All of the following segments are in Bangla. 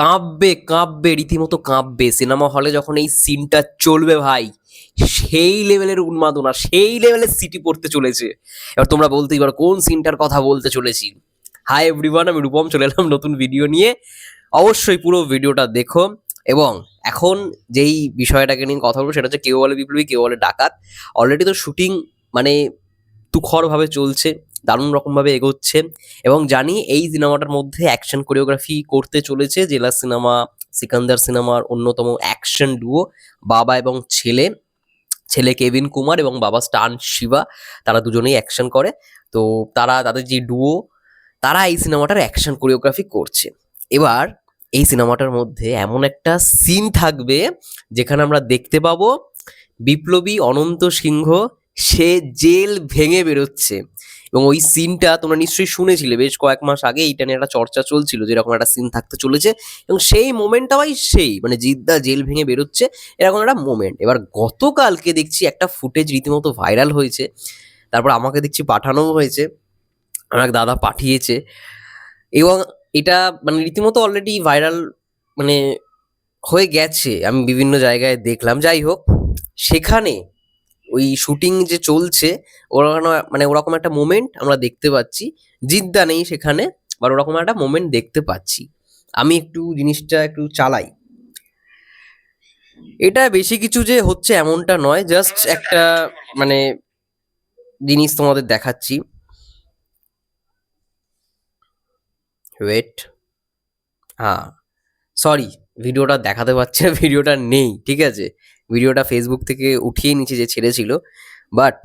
কাঁপবে কাঁপবে, রীতিমতো কাঁপবে। সিনেমা হলে যখন এই সিনটা চলবে ভাই, সেই লেভেলের উন্মাদনা, সেই লেভেলের সিটি পড়তে চলেছে। এবার তোমরা বলতেই পারো, কোন সিনটার কথা বলতে চলেছি? হাই এভরিওয়ান আমি রূপম, চলে এলাম নতুন ভিডিও নিয়ে। অবশ্যই পুরো ভিডিওটা দেখো। এবং এখন যেই বিষয়টাকে নিয়ে কথা বলব, সেটা হচ্ছে, কেউ বলে বিপ্লবী, কেউ বলে ডাকাত। অলরেডি তো শুটিং মানে তুখরভাবে চলছে। দারুণ রকমভাবে এগোচ্ছে এবং জানি এই সিনেমাটার মধ্যে অ্যাকশন কোরিওগ্রাফি করতে চলেছে, জেলা সিনেমা, সিকান্দার সিনেমার অন্যতম অ্যাকশন ডুও বাবা এবং ছেলে ছেলে কেভিন কুমার এবং বাবা স্টান শিবা, তারা দুজনেই অ্যাকশন করে। তো তারা, তাদের যে ডুও তারা এই সিনেমাটার অ্যাকশন কোরিওগ্রাফি করছে। এবার এই সিনেমাটার মধ্যে এমন একটা সিন থাকবে যেখানে আমরা দেখতে পাবো বিপ্লবী অনন্ত সিংহ, সে জেল ভেঙে বেরোচ্ছে। এবং ওই সিনটা তোমরা নিশ্চয়ই শুনেছিলে বেশ কয়েক মাস আগে, এইটা নিয়ে একটা চর্চা চলছিল যেরকম একটা সিন থাকতে চলেছে। এবং সেই মোমেন্টটা ভাই সেই মানে জিদ্দা জেল ভেঙে বেরোচ্ছে, এরকম একটা মোমেন্ট এবার গতকালকে দেখছি একটা ফুটেজ রীতিমতো ভাইরাল হয়েছে, তারপর আমাকে দেখছি পাঠানোও হয়েছে আমার দাদা পাঠিয়েছে। এবং এটা মানে রীতিমতো অলরেডি ভাইরাল মানে হয়ে গেছে, আমি বিভিন্ন জায়গায় দেখলাম। যাই হোক, সেখানে ওই শুটিং যে চলছে, ওরকম মানে ওরকম একটা মোমেন্ট আমরা দেখতে পাচ্ছি। জিদ্দা নেই সেখানে বা ওরকম একটা মোমেন্ট দেখতে পাচ্ছি। আমি একটু জিনিসটা একটু চালাই। এটা বেশি কিছু যে হচ্ছে এমনটা নয় জাস্ট একটা মানে জিনিস তোমাদের দেখাচ্ছি। ওয়েট হ্যাঁ। সরি ভিডিওটা দেখাতে পারছে না ভিডিওটা নেই, ঠিক আছে? ভিডিওটা ফেসবুক থেকে উঠিয়ে নিচে যে ছেড়েছিল বাট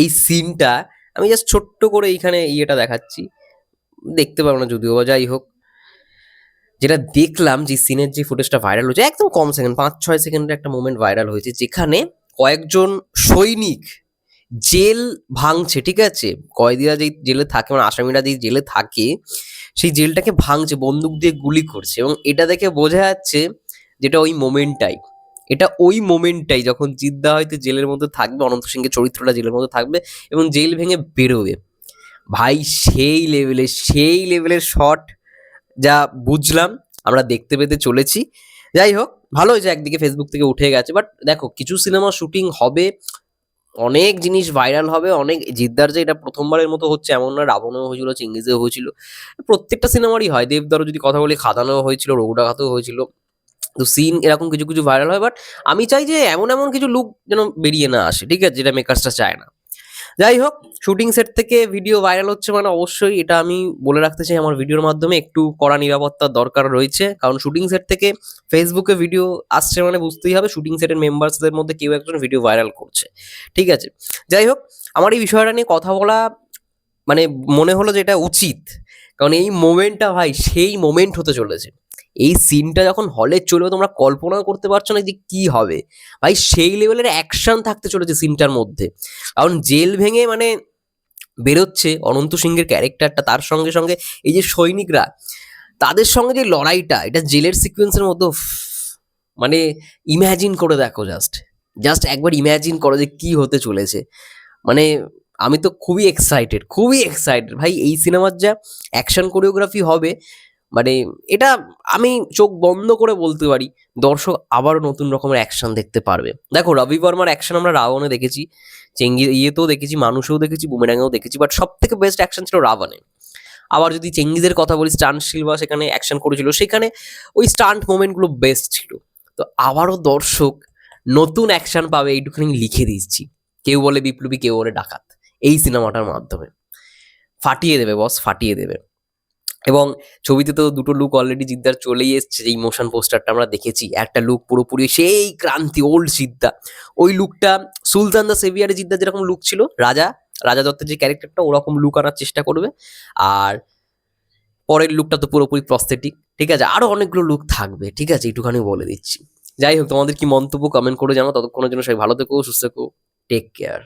এই সিনটা আমি জাস্ট ছোট্ট করে এইখানে ইয়েটা দেখাচ্ছি। দেখতে পাবো না, যদিও বা যাই হোক। যেটা দেখলাম যে সিনের যে ফুটেজটা ভাইরাল হয়েছে, একদম কম সেকেন্ড পাঁচ ছয় সেকেন্ডের একটা মোমেন্ট ভাইরাল হয়েছে, যেখানে কয়েকজন সৈনিক জেল ভাঙছে, ঠিক আছে? কয়েদিরা যেই জেলে থাকে মানে আসামিরা যেই জেলে থাকে, সেই জেলটাকে ভাঙছে, বন্দুক দিয়ে গুলি করছে। এবং এটা দেখে বোঝা যাচ্ছে যেটা ওই মোমেন্টটাই এটা ওই মোমেন্টটাই যখন জিদ্দা হয়তো জেলের মধ্যে থাকবে, অনন্ত সিংহের চরিত্রটা জেলের মধ্যে থাকবে এবং জেল ভেঙে বেরোবে। ভাই, সেই লেভেলে সেই লেভেলের শট যা বুঝলাম, আমরা দেখতে পেতে চলেছি। যাই হোক, ভালো হয়েছে একদিকে ফেসবুক থেকে উঠে গেছে বাট দেখো, কিছু সিনেমা শুটিং হবে, অনেক জিনিস ভাইরাল হবে, অনেক জিদ্দার যে এটা প্রথমবারের মতো হচ্ছে এমন না, রাবণেও হয়েছিল চিঙ্গিজেও হয়েছিল। প্রত্যেকটা সিনেমারই হয়। দেবদারও যদি কথা বলি, খাদানেও হয়েছিল রঘুডাঘাতেও হয়েছিল। তো সিন এরকম কিছু কিছু ভাইরাল হয় বাট আমি চাই যে এমন এমন কিছু লুক যেন বেরিয়ে না আসে, ঠিক আছে? যেটা মেকার্সটা চায় না। যাই হোক শুটিং সেট থেকে ভিডিও ভাইরাল হচ্ছে মানে অবশ্যই এটা আমি বলে রাখতে চাই আমার ভিডিওর মাধ্যমে, একটু কড়া নিরাপত্তার দরকার রয়েছে। কারণ শুটিং সেট থেকে ফেসবুকে ভিডিও আসছে মানে বুঝতেই হবে শুটিং সেটের মেম্বার্সদের মধ্যে কেউ একজন ভিডিও ভাইরাল করছে, ঠিক আছে? যাই হোক, আমার এই বিষয়টা নিয়ে কথা বলা মানে মনে হলো যে এটা উচিত। কারণ এই মোমেন্টটা ভাই, সেই মোমেন্ট হতে চলেছে। এই সিনটা যখন হলে চলবে তোমরা কল্পনা করতে পারছ না যে কি হবে। ভাই সেই লেভেলের অ্যাকশন থাকতে চলেছে সিনটার মধ্যে। কারণ জেল ভেঙে মানে বেরোচ্ছে অনন্ত সিংহের ক্যারেক্টারটা তার সঙ্গে সঙ্গে এই যে সৈনিকরা তাদের সঙ্গে যে লড়াইটা এটা জেলের সিকোয়েন্সের উফ, মানে ইম্যাজিন করে দেখো জাস্ট জাস্ট একবার ইম্যাজিন করো যে কি হতে চলেছে। মানে আমি তো খুবই এক্সাইটেড খুবই এক্সাইটেড ভাই এই সিনেমার যা অ্যাকশন কোরিওগ্রাফি হবে মানে এটা আমি চোখ বন্ধ করে বলতে পারি, দর্শক আবারও নতুন রকমের অ্যাকশন দেখতে পারবে। দেখো রবি বর্মার অ্যাকশন আমরা রাবণে দেখেছি, চেঙ্গি ইয়েতেও দেখেছি, মানুষেও দেখেছি বুমেরাঙেও দেখেছি বাট সব থেকে বেস্ট অ্যাকশন ছিল রাবণে। আবার যদি চেঙ্গিজের কথা বলি স্টান্ট শিলবা সেখানে অ্যাকশন করেছিল, সেখানে ওই স্টান্ট মোমেন্টগুলো বেস্ট ছিল। তো আবারও দর্শক নতুন অ্যাকশন পাবে এইটুখানি লিখে দিচ্ছি। কেউ বলে বিপ্লবী, কেউ বলে ডাকাত। এই সিনেমাটার মাধ্যমে। ফাটিয়ে দেবে বস ফাটিয়ে দেবে। এবং ছবিতে তো দুটো লুক অলরেডি জিদ্দার চলেই এসছে এই মোশন পোস্টারটা আমরা দেখেছি। একটা লুক পুরোপুরি সেই ক্রান্তি ওল্ড জিদ্দা। ওই লুকটা সুলতান দা সেভিয়ারে জিদ্দার যেরকম লুক ছিল, রাজা রাজা দত্তের যে ক্যারেক্টারটা ওরকম লুক আনার চেষ্টা করবে। আর পরের লুকটা তো পুরোপুরি প্রস্থেটিক ঠিক আছে? আরও অনেকগুলো লুক থাকবে, ঠিক আছে? একটুখানি বলে দিচ্ছি। যাই হোক, তোমাদের কি মন্তব্য কমেন্ট করে জানো ততক্ষণের জন্য সবাই ভালো থেকো, সুস্থ থেকো টেক কেয়ার